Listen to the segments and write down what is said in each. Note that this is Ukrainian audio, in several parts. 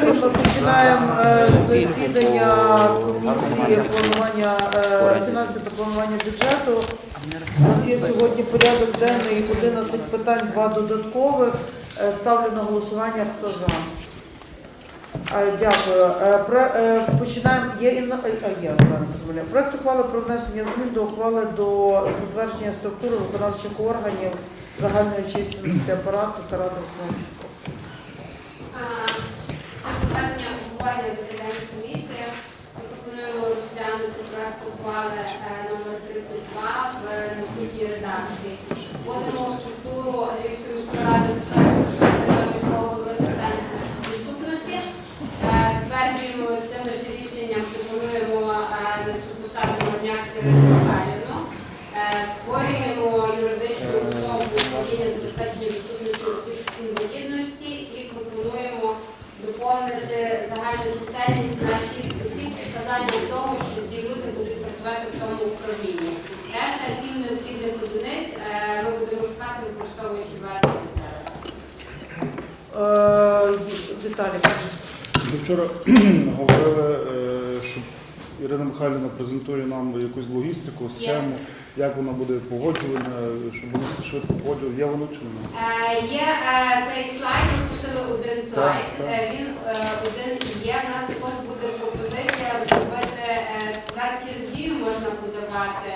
колеги, ми починаємо е, засідання комісії планування е, фінансів та планування бюджету. У нас є сьогодні порядок денний 11 питань, два додаткових. Е, Ставлю на голосування. Хто за? Дякую. Починаємо. Є інна- е, дозволяю. Проект ухвали про внесення змін до ухвали до затвердження структури виконавчих органів загальної численності апарату та ради виконавчих. Питання обговорення засідання комісії. Ми пропонуємо розглянути проект ухвали е, номер 32 в наступній редакції. Вводимо структуру Львівської міської ради голови питань доступності. Е, Затверджуємо цим же рішенням, пропонуємо е, на цю посаду Горняк Ірину Михайлівну. Е, Створюємо юридичну особу управління забезпечення доступності осіб з інвалідності і пропонуємо доповнити загальну чисельність на 6 осіб з вказанням того, що ці люди будуть працювати в цьому управлінні. Решта сім необхідних одиниць е, ми будемо шукати, використовуючи версію. Е, Віталій, кажи. Ми вчора говорили, е, що Ірина Михайлівна презентує нам якусь логістику, схему, як вона буде погоджувана, щоб вони все швидко погоджували. Є воно чи немає? Є е, цей слайд, ми пустили один слайд. так. Е, Він е, один є. У нас також буде пропозиція зробити зараз через дію можна подавати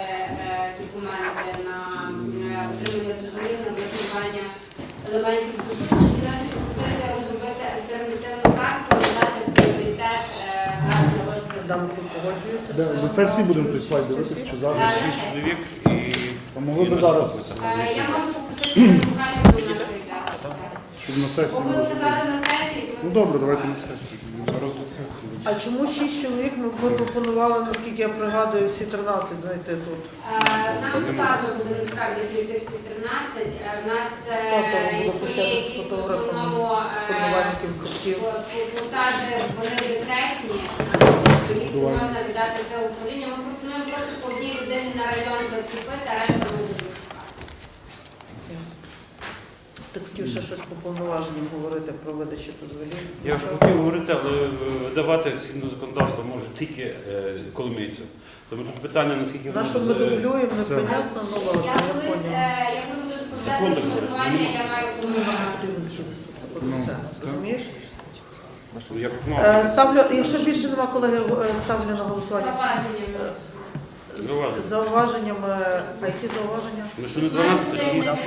документи на отримання зрозуміння на висування елементів доступності. У нас є пропозиція розробити альтернативну карту, надати пріоритет е, зараз на. Там ви погоджуєтеся? Де, на сесії будемо той слайд дивитися, чи завтра? Е, Шість чоловік і Та могли б зараз, Е, Я можу попросити до нас щоб на сесії. Ви було. казали на сесії, то Ну добре, давайте на сесію. Зараз до сесії. А чому 6 чоловік? Ми, ми пропонували, наскільки я пригадую, всі 13 знайти тут. Е, Нам складно буде насправді знайти всі 13. Е, В нас е, Тобто було якщо є з якісь в фотографом е, по- по- посади, вони декретні, то їх не можна віддати це управління. Ми пропонуємо просто по одній людині на район закріпити, а решта ми будемо. Ти хотів ще щось по повноваженням говорити про видачу дозволів? я вже хотів говорити, але е, видавати згідно законодавства може тільки е, коломийцям. Тому тут питання, наскільки На що ми з- дублюємо, непонятно, ну ладно, Я я колись, поняла. е, я коли буду Секунду, відповідати на я маю Ну, нам потрібно ще заступника Ну, все, так. розумієш? Як Е, Ставлю, якщо більше нема колеги, е, ставлю на голосування. Зауваження. зауваження. Зауваженнями, а які зауваження? Ну що не 12, то Значить, що не 13,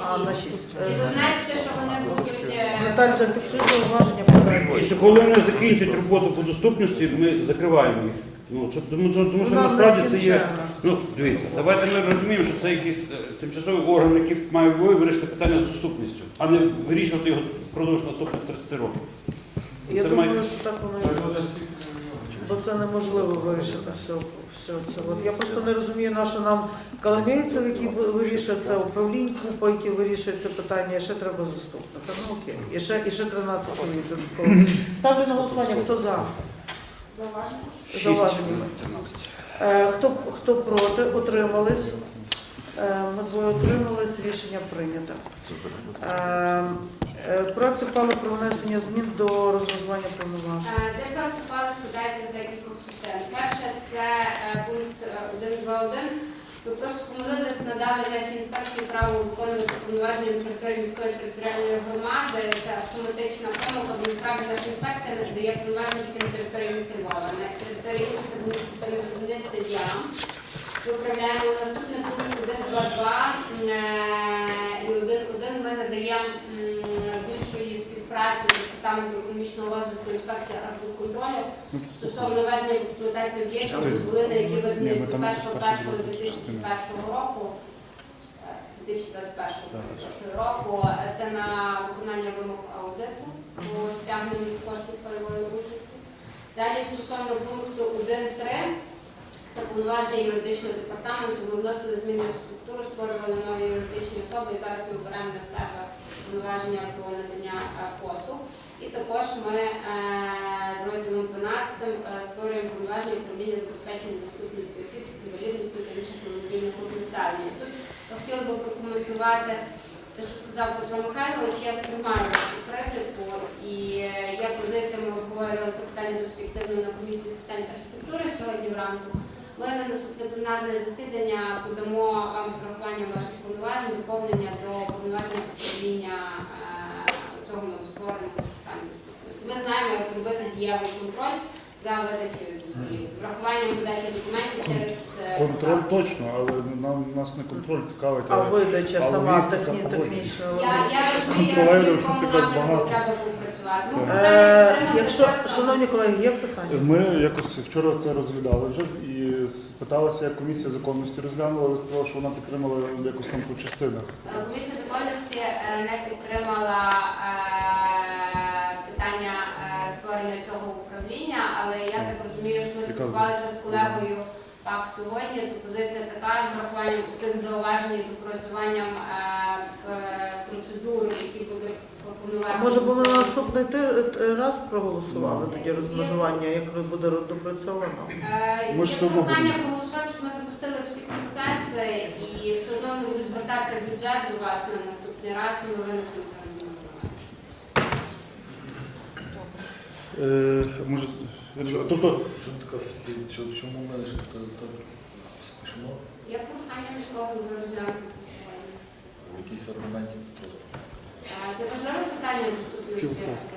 А, а на 6. 6. І зазначте, що вони будуть... е, Наталя, зафіксуй зауваження, подайте. Якщо коли вони закінчать роботу по доступності, ми закриваємо їх. Ну, це- тому, тому, тому що Вона насправді це є. нескінченна. Ну, дивіться, давайте ми розуміємо, що це якийсь е, тимчасовий орган, який має вирішити питання з доступністю, а не вирішувати його впродовж наступних 30 років. Я Це думаю, має- що так воно і буде. Бо це неможливо вирішити все, все це. От я просто не розумію, на що нам коломійців, які вирішують це, управлінь купа, які вирішують це питання, і ще треба заступника. Ну окей. І ще, і ще 13 чоловік додатково. Ставлю на голосування, хто за? Зауваження? Зауваженнями. Е, Хто, хто проти, утримались? Е, Ми двоє утримались, рішення прийнято. Е, Проект ухвали про внесення змін до розмежування повноважень. Е, Це просто ухвали складається з декількох частин. Перше, це е, пункт е, 1.2.1. Ви просто помилились, надали нашій інспекції право виконувати повноваження на території міської територіальної громади. Це автоматична помилка, бо насправді наша інспекція надає повноваження тільки на території міста Львова. На території інших одиниць це діям. Виправляємо наступний пункт 1.2.2 е, і 1.1 ми надаємо співпраці з департаментом економічного розвитку інспекції автоконтролю Ну, стосовно ведення в експлуатацію об'єктів, дозволини, які Ні, видані до 1.1.2021 року. е, 2021 року. Е, Це на виконання вимог аудиту по стягненню коштів пайової участі. Далі стосовно пункту 1.3 це повноваження юридичного департаменту. Ми вносили зміни в структуру, створювали нові юридичні особи, і зараз ми беремо на себе повноваження по надання е, послуг. І також ми е, розділом 12 е, створюємо повноваження управління забезпечення доступності осіб з інвалідністю та інших інвалідних груп населення. Тут хотіла би прокоментувати те, що сказав Петро Михайлович, я сприймаю вашу критику, і є позиція питання досить активно на комісії з питань архітектури сьогодні вранку. Ми на наступне пленарне засідання подамо вам з ваших повноважень доповнення до повноваження управління е, цього новоствореного. Ми знаємо, як зробити дієвий контроль за видачею дозволів. З врахуванням видачі документів через е, Контроль портал. точно, але нам нас не контроль цікавить. А видача а сама логістика техні, погоджена. технічна. Я, я розумію, я розумію, в напрямку багато. треба попрацювати. Ну, Так. Е, якщо, шановні колеги, є питання? Ми якось вчора це розглядали вже і спиталася, як комісія законності розглянула, але сказала, що вона підтримала якось там по частинах. Е, Комісія законності е, не підтримала е, питання е, створення цього управління, але я так розумію, що ми Цікаво. Спілкувалися з колегою так сьогодні, то позиція така з врахуванням тих зауважень і допрацюванням е, е, процедур, які буде пропонувати. А може б ми на наступний ти- е, раз проголосували тоді розмежування, як буде допрацьовано? Е, Ми ж є одно прохання будемо. проголосувати, що ми запустили всі процеси і все одно вони будуть звертатися в бюджет до вас на наступний раз, і ми винесемо це. Е, може, тобто, Що така спі- що- Чому в мене то спішимо? Є прохання міського голови розглянути. Якісь аргументи? Е, Це важливе питання. Філософське.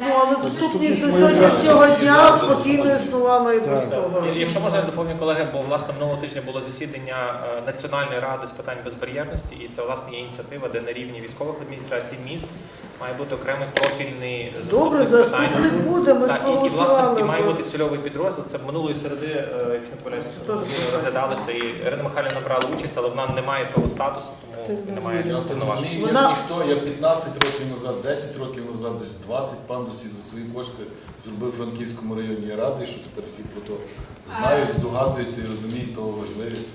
Ну, але питання- доступність до сьогоднішнього дня спокійно існувала і без того. Якщо можна, я доповню колеги, бо власне минулого тижня було засідання е, Національної ради з питань безбар'єрності, і це власне є ініціатива, де на рівні військових адміністрацій міст має бути окремий профільний Добре, заступник з питань. заступник буде, ми Так, і, і власне і має бути цільовий підрозділ. Це минулої середи, е, якщо не помиляюся, Це теж розглядалося. І Ірина Михайлівна брала участь, але вона не має того статусу, тому немає Я повноважень. розумію, Вона- ніхто, я 15 років назад, 10 років назад, десь 20 пандусів за свої кошти зробив в Франківському районі Я радий, що тепер всі про то знають, здогадуються і розуміють того важливість.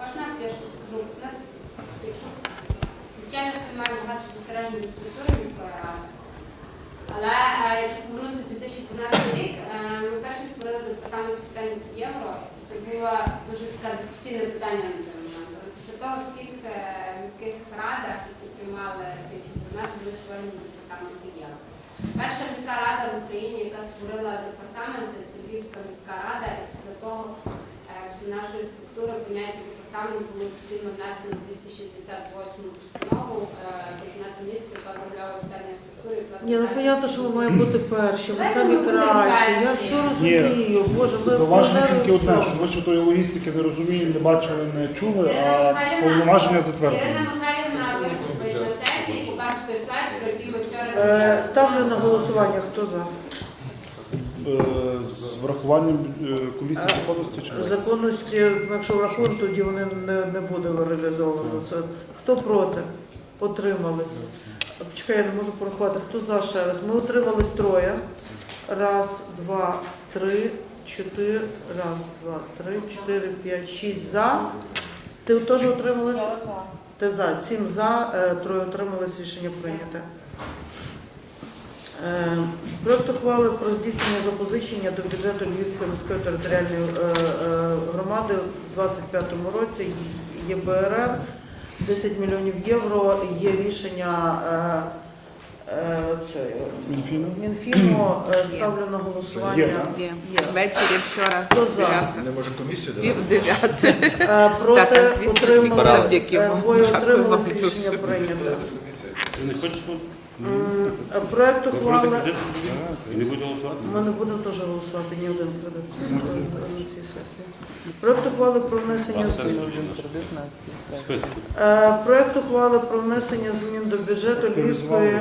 Можна я першу скажу? У нас, якщо, звичайно, все має багато застережень структури міської ради. Але е, якщо повернутися в 2012 рік, е, ми перші створили департамент з питань євро. Це було дуже таке дискусійне питання на момент. Того всіх е, міських радах, які приймали цей чемпіонат, були створені департаменти євро. Перша міська рада в Україні, яка створила департаменти, це Львівська міська рада, і після того нашої структури поняття департамент було офіційно внесено в 268 постанову е, Кабінету міністрів, яка виробляла питання структури. Ні, ну понятно, що ми маємо бути перші, ми самі кращі. Я все розумію. Боже, ви зауваження вкладали тільки одне, все. що ми що тої логістики не розуміємо, не бачили, не чули, а повноваження Ірина затверджені. Михайлівна виступить на сесії, покаже той слайд, про який ми вчора Е, розмовляли. Ставлю на голосування. Хто за? Е, З врахуванням е, комісії законності чи ні? Законності, якщо врахуємо, тоді вони не, не буде реалізовано. Це хто проти? Отримались. А, Почекай, я не можу порахувати. Хто за ще раз? Ми утримались троє. Раз, два, три, чотири. Раз, два, три, чотири, п'ять, шість за. Ти теж утрималась? Ти за. Сім за, е, троє утримались, рішення прийняте. Е, Проект ухвали про здійснення запозичення до бюджету Львівської міської територіальної е, е, громади в 2025 році ЄБРР 10 мільйонів євро. Є рішення Мінфіну? Мінфіну. Ставлю на голосування. Є. Ввечері вчора. Хто за? Не може комісію Пів дев'яти. Проти вам. двоє Дякую рішення прийнято. Ти не хочеш бути? М, Проект Ви проти ухвали. бюджету? І не будете голосувати? Ми не будемо теж голосувати ні один кредит на цій сесії. Проект ухвали про внесення змін. Списки. Е, Проект ухвали про внесення змін до бюджету Львівської.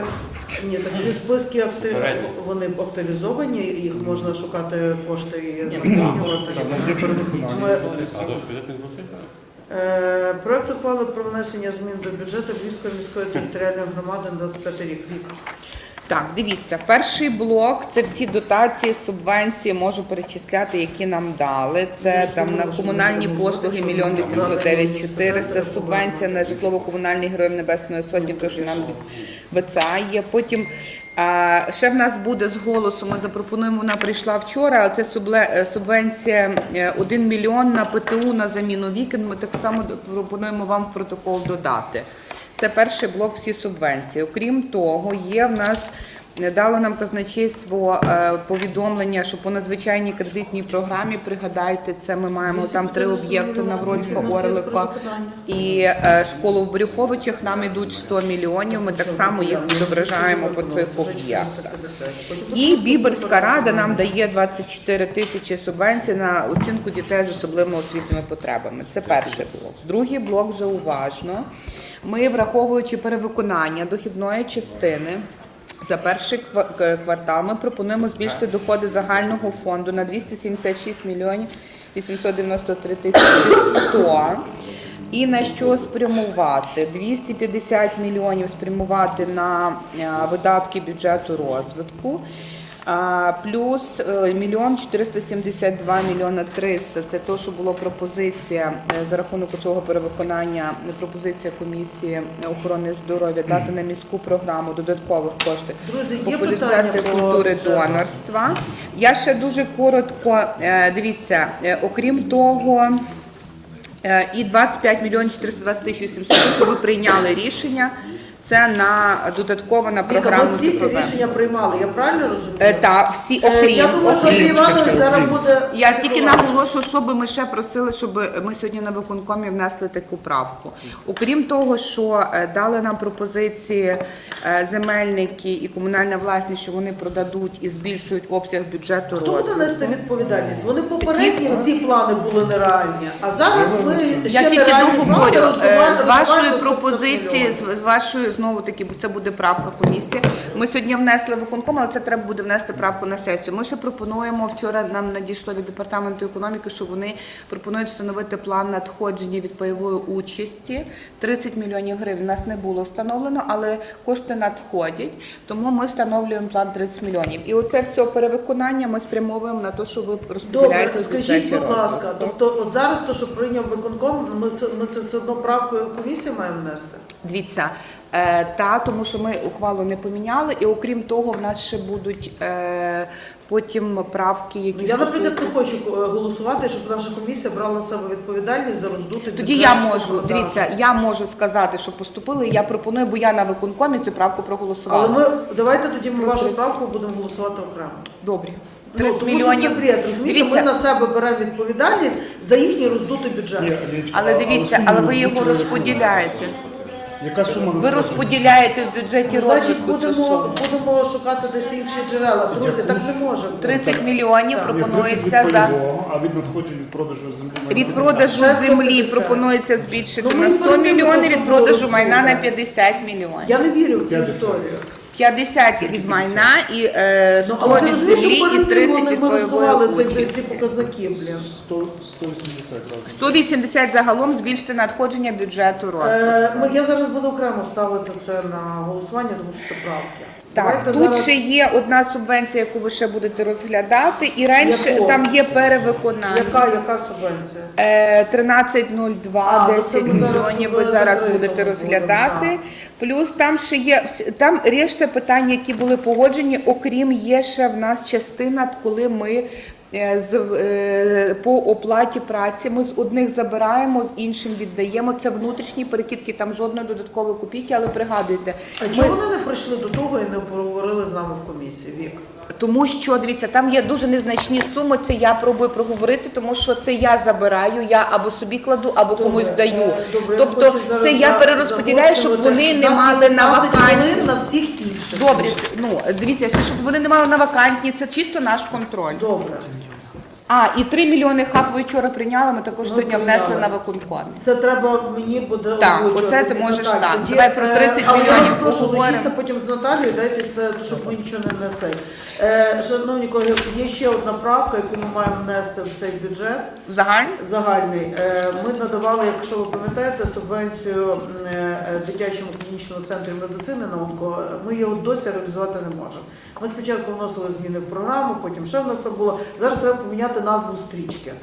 Ні, так ці списки акти... Попередні. вони актуалізовані, їх можна шукати кошти і є перевиконання. Ми- А до бюджетних голосів? Е, Проект ухвали про внесення змін до бюджету Львівської міської територіальної громади на 25 рік. Так, дивіться, перший блок це всі дотації, субвенції, можу перечисляти, які нам дали. Це там на комунальні послуги мільйон 809 400, субвенція на житлово-комунальні героїв Небесної Сотні, то що нам від ВЦА є. Потім ще в нас буде з голосу. Ми запропонуємо. Вона прийшла вчора, але це е, субвенція е, 1 мільйон на ПТУ на заміну вікон. Ми так само пропонуємо вам в протокол додати. Це перший блок всі субвенції. Окрім того, є в нас дало нам казначейство е, повідомлення, що по надзвичайній кредитній програмі, пригадайте, це ми маємо там три об'єкти Навроцька, Орлика і е, школу в Брюховичах. Нам йдуть 100 мільйонів. Ми так само їх відображаємо по цих об'єктах. І Біберська рада нам дає 24 тисячі субвенцій на оцінку дітей з особливими освітніми потребами. Це перший блок. Другий блок вже уважно. Ми, враховуючи перевиконання дохідної частини. За перший ква- квартал ми пропонуємо збільшити доходи загального фонду на 276 мільйонів 893 тисячі 100. І на що спрямувати? 250 мільйонів спрямувати на е, видатки бюджету розвитку. Плюс е, мільйон 472 мільйона 300 – це те, що було пропозиція е, за рахунок цього перевиконання, е, пропозиція комісії охорони здоров'я дати на міську програму додаткових коштів Друзі, популяризація культури донорства. Я ще дуже коротко е, дивіться, е, окрім того. Е, І 25 мільйонів 420 тисяч 800, що ви прийняли рішення, це на додатково на Віка, програму ми всі ці рішення приймали, я правильно розумію? Е, Та, всі Е, окрім, Я думаю, що Андрій окрім. Іванович зараз буде... Я тільки наголошую, що би ми ще просили, щоб ми сьогодні на виконкомі внесли таку правку. Окрім того, що е, дали нам пропозиції е, земельники і комунальна власність, що вони продадуть і збільшують обсяг бюджету Хто буде розвитку. нести відповідальність? Вони попередні всі плани були нереальні, а зараз ви ще Я тільки нереальні плани договорю е, роздуваєте з вашої за 500 пропозиції, з з вашої знову таки, бо це буде правка комісії. Ми сьогодні внесли виконком, але це треба буде внести правку на сесію. Ми ще пропонуємо вчора. Нам надійшло від департаменту економіки, що вони пропонують встановити план надходження від пайової участі 30 мільйонів гривень. У нас не було встановлено, але кошти надходять. Тому ми встановлюємо план 30 мільйонів. І оце все перевиконання ми спрямовуємо на те, що ви Добре, розподіляєте в скажіть, будь ласка, тобто от зараз то, що прийняв виконком, ми, ми це все одно правкою комісії маємо внести? Дивіться, та тому що ми ухвалу не поміняли, і окрім того, в нас ще будуть е, потім правки, які Ну, я, наприклад, не хочу е, голосувати, щоб наша комісія брала на себе відповідальність за роздути Тоді бюджет. я можу, Ну, дивіться, я можу сказати, що поступили. Я пропоную, бо я на виконкомі цю правку проголосувала. Але ми давайте тоді ми вашу правку будемо голосувати окремо. Добре. Ну, 30 тому що мільйонів. це бред, розумієте, Дивіться, ми на себе беремо відповідальність за їхній роздутий бюджет. Ні, але дивіться, але ви його розподіляєте. Яка сума Ви розподіляєте в бюджеті Ну, Значить, розвитку цю будемо, суму. будемо шукати десь інші джерела. Друзі, так не може. бути. 30 мільйонів Так. Ні, 30 пропонується за а від надходжень від продажу землі. від продажу землі пропонується збільшити Ну, ми на 100 перейдемо мільйонів, від продажу майна на так. 50 мільйонів. Я не вірю в цю історію. 50 від майна і е, Ну, 100 від землі і перед 30 вони від бойової пайової ці, участі. показники, блін. 100, 180 разів. 180 загалом збільшити надходження бюджету розвитку. Е, я зараз буду окремо ставити це на голосування, тому що це правки. Так, Давайте тут зараз- ще є одна субвенція, яку ви ще будете розглядати, і раніше Яку? там є перевиконання. Яка, яка субвенція? Е, 13.02, А, ну, 10 ми зараз мільйонів ви зараз будете будемо, розглядати. Плюс там ще є вс- там решта питань, які були погоджені. Окрім є ще в нас частина, коли ми е, е, по оплаті праці ми з одних забираємо, з іншим віддаємо. Це внутрішні перекидки, там жодної додаткової копійки, але пригадуйте, А ми- чого вони не прийшли до того і не поговорили з нами в комісії? Вік? Тому що дивіться, там є дуже незначні суми. Це я пробую проговорити, тому що це я забираю, я або собі кладу, або комусь даю. е, добре, тобто це я перерозподіляю, щоб вони не мали на вакантні. на всіх інших. Добре, ну дивіться, щоб вони не мали на вакантні. Це чисто наш контроль. Добре. А і 3 мільйони хаб ви вчора прийняли. Ми також Ми сьогодні прийняли. внесли на виконкомі. Це треба мені буде Так, озвучувати. оце ти можеш, Наталі. так. Тоді, Давай про е, 30 але Я мільйонів вас прошу, поговоримо. лишіться потім з Наталією, дайте це, щоб ми нічого не на цей. Е, шановні колеги, є ще одна правка, яку ми маємо внести в цей бюджет. Загально? Загальний. Е, Ми надавали, якщо ви пам'ятаєте, субвенцію м, е, дитячому клінічному центрі медицини на онко. Ми його досі реалізувати не можемо. Ми спочатку вносили зміни в програму, потім ще в нас там було. Зараз треба поміняти назву стрічки.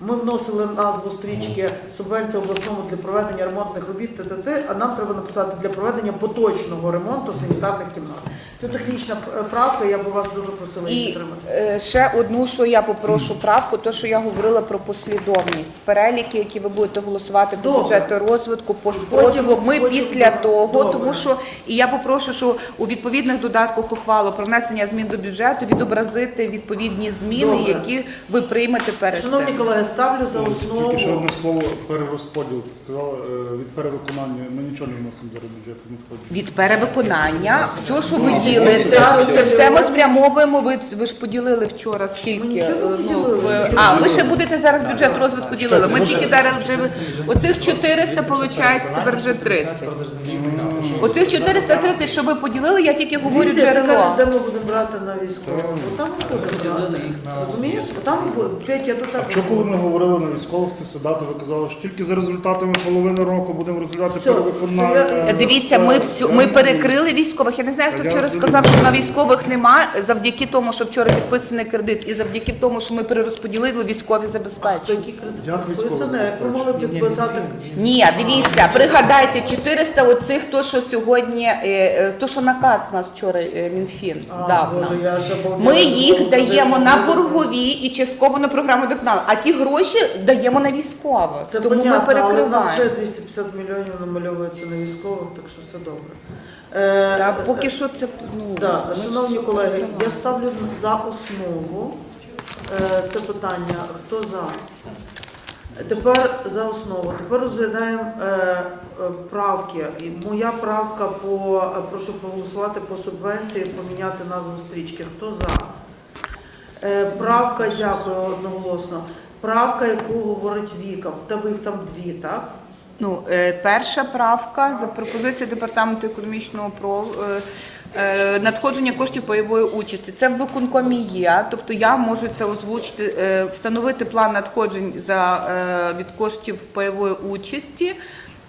Ми вносили назву стрічки субвенція обласному для проведення ремонтних робіт ТТТ, а нам треба написати для проведення поточного ремонту санітарних кімнат. Це технічна е, правка, я би вас дуже просила її І підтримати. е, ще одну, що я попрошу правку, то що я говорила про послідовність. Переліки, які ви будете голосувати Добре. бюджету розвитку, по спротиву. Ми потім після того, Добре. тому що і я попрошу, що у відповідних додатках ухвалу про внесення змін до бюджету відобразити відповідні зміни, Добре. які ви приймете перед Шановні тим. колеги, ставлю за Тільки ще основу. одне слово перерозподіл. Ти сказала е, від перевиконання. Ми нічого не вносимо до бюджету. не входить. Від перевиконання, все, що ви ділите, то це все ми спрямовуємо. Ви, ви ж поділили вчора скільки. Ми нічого не е, ну, поділили. а, ви ще будете зараз бюджет розвитку ділили. Ми тільки зараз вже оцих 400, виходить, тепер вже 30. Оцих 430, що ви поділили, я тільки говорю Візія, ти кажеш, джерело. де ми будемо брати на військових. Там ми будемо брати. Розумієш? Там ми будемо. Петя, я до. А що коли ми говорили на військових це все дати, ви казали, що тільки за результатами половини року будемо розглядати Все, перевиконання. все, я- е, Дивіться, ми всю ми перекрили військових. Я не знаю, хто Я вчора сказав, що на військових нема завдяки тому, що вчора підписаний кредит, і завдяки тому, що ми перерозподілили військові забезпечення. Такі кредити Як ви могли підписати. Ні, дивіться, пригадайте 400 оцих, то що сьогодні, е, е, то що наказ нас вчора е, Мінфін А, дав Боже, нам. я. Ми їх даємо на боргові і частково на програму докнав, а ті гроші даємо на військових. Це Тому ми понятно, але в нас ще 250 мільйонів намальовується на військових, так що все добре. Е, Та поки що це ну Да, шановні колеги, я ставлю за основу е, це питання. Хто за? Тепер за основу. Тепер розглядаємо е, е, правки. І моя правка по е, прошу проголосувати по субвенції, поміняти назву стрічки. Хто за? Е, правка, дякую одноголосно. Правка, яку говорить Віка. В тебе їх там дві, так? Ну, е, перша правка за пропозицією департаменту економічного про е, надходження коштів пайової участі. Це в виконкомі є. Тобто я можу це озвучити, е, встановити план надходжень за е, від коштів пайової участі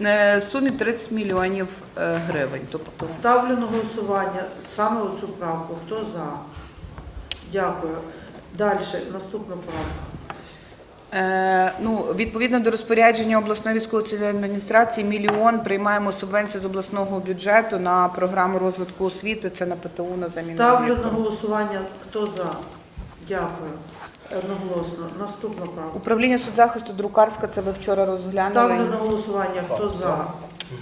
е, в сумі 30 мільйонів е, гривень. Тобто Ставлю на голосування саме цю правку. Хто за? Дякую. Далі, наступна правка. Е, ну, відповідно до розпорядження обласної військової адміністрації, мільйон приймаємо субвенцію з обласного бюджету на програму розвитку освіти. Це на ПТУ на заміну. Ставлю на голосування. Хто за? Дякую. Одноголосно. Наступна правка. Управління соцзахисту друкарська, це ви вчора розглянули. Ставлю на голосування. Хто за?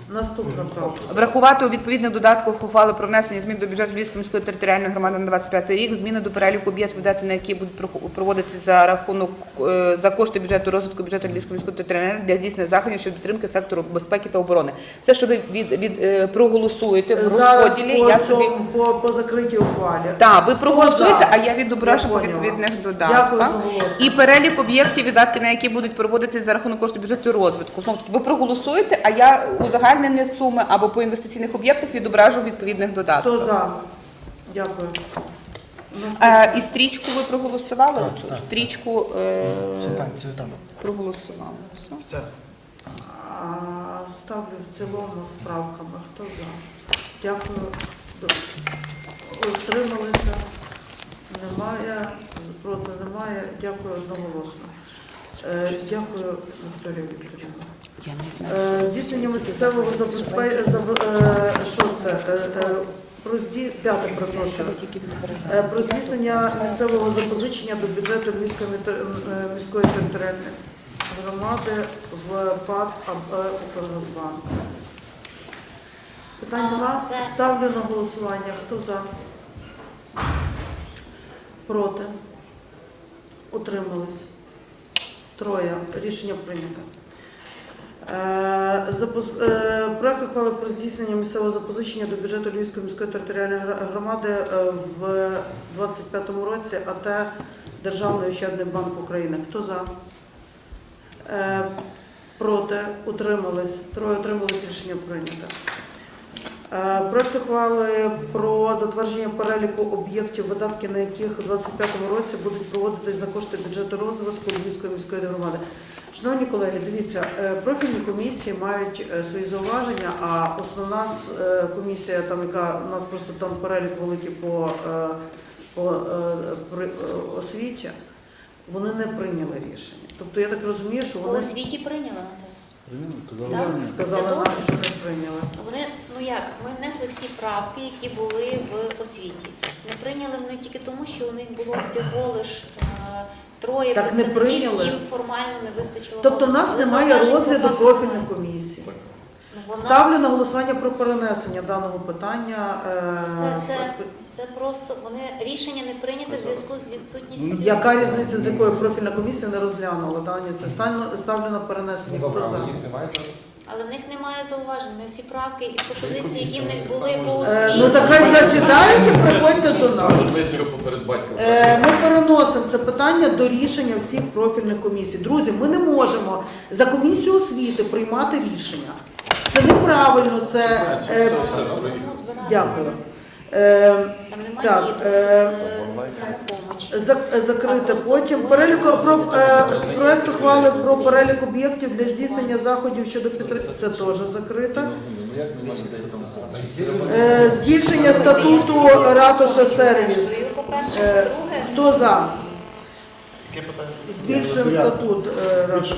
Наступна правка. Врахувати у відповідних додатках ухвали про внесення змін до бюджету Львівської міської територіальної громади на 25 рік, зміни до переліку об'єктів, на які будуть проводитися за рахунок е, за кошти бюджету розвитку бюджету Львівської міської територіальної громади для здійснення заходів щодо підтримки сектору безпеки та оборони. Все, що ви від, від е, проголосуєте в Зараз розподілі, по, я собі по, по закритій ухвалі. Так, ви проголосуєте, а я відображу по відповідних додатках. І перелік об'єктів, видатки на які будуть проводитись за рахунок коштів бюджету розвитку. Знову ви проголосуєте, а я узагальнені суми або по інвестиційних об'єктах відображу в відповідних додатках. Хто за? Дякую. Е, і стрічку ви проголосували? Оцю стрічку е, Субвенцію там. проголосували. Все. Все. А, Ставлю в цілому з правками. Хто за? Дякую. Утрималися? Немає. Проти немає. Дякую одноголосно. Е, Дякую, Вікторія Вікторівна. Я не знаю. Е, Здійснення місцевого забезпечення шосте. е, е, Про зді... п'яте, перепрошую. Е, Про здійснення місцевого запозичення до бюджету мітер- е, міської територіальної громади в ПАД АБ «Укргазбанк». Питань нема? Це- Ставлю на голосування. Хто за? Проти? Утримались? Троє. Рішення прийнято. Е, е, Проект ухвали про здійснення місцевого запозичення до бюджету Львівської міської територіальної громади е, в 2025 році АТ Державний ощадний банк України. Хто за? Проти? Утримались? Троє утримались. Рішення прийнято. Е, Проект ухвали про затвердження переліку об'єктів, видатки на яких у 2025 році будуть проводитись за кошти бюджету розвитку Львівської міської громади. Шановні колеги, дивіться, е, профільні комісії мають е, свої зауваження, а основна комісія, там яка у нас просто там перелік великий по, по освіті. вони не прийняли рішення. Тобто я так розумію, що По освіті прийняли. Прийняли? Казали, Так. ні. сказали Це нам, добре. що не прийняли. Вони, ну як, ми внесли всі правки, які були в освіті. Не прийняли вони тільки тому, що у них було всього лиш е, троє Так не представників, прийняли? їм формально не вистачило Тобто голосу. нас Але немає зауважень по розгляду факту профільної немає. комісії. Ну, вона- Ставлю на голосування про перенесення даного питання. Це, е, це, це просто вони рішення не прийняте в зв'язку з відсутністю. Яка різниця, з якої профільна комісія не розглянула дані? Це ставлю- на перенесення. Хто за? Але в них немає зауважень. Ми всі правки і пропозиції, які в них були по Е, освіті. Ну так хай засідають і приходьте до нас. Е, Ми переносимо це питання до рішення всіх профільних комісій. Друзі, ми не можемо за комісію освіти приймати рішення. Це неправильно. Це е, дякую. Е, Там немає Так, е, з самопомочі. зак- Закрити потім перелік про е, проект ухвали про перелік об'єктів для здійснення заходів щодо підтримки. Це теж закрито. Ну? Е, Збільшення статуту ратуша сервіс. По-перше, Е, по-друге, Хто за? Яке питання? Збільшуємо статут е, ратуші.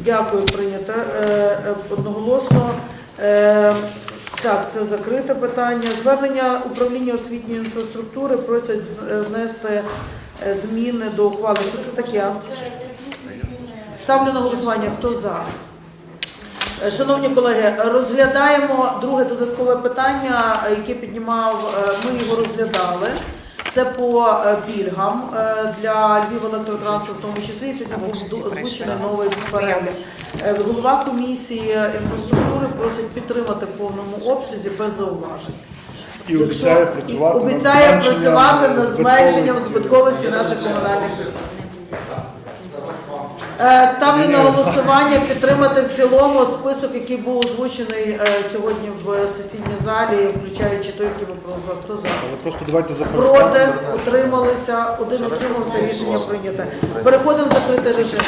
Дякую, прийнято е, е, одноголосно. Е, Так, це закрите питання. Звернення управління освітньої інфраструктури просять з- е, внести е, зміни до ухвали. Що це таке? Ставлю на голосування. Хто за? Е, Шановні колеги, розглядаємо друге додаткове питання, е, яке піднімав, е, ми його розглядали. Це по е, пільгам е, для Львів електротрансу, в тому числі І сьогодні був озвучений новий перелік. Е, Голова комісії інфраструктури просить підтримати в повному обсязі без зауважень. І обіцяє працювати над обіцяє зменшенням працювати над зменшенням збитковості. збитковості наших комунальних. Е, Ставлю на голосування підтримати в цілому список, який був озвучений е, сьогодні в сесійній залі, включаючи той, який. Хто за? Просто давайте Проти, утрималися, один утримався, рішення прийнято. Переходимо в закритий режим.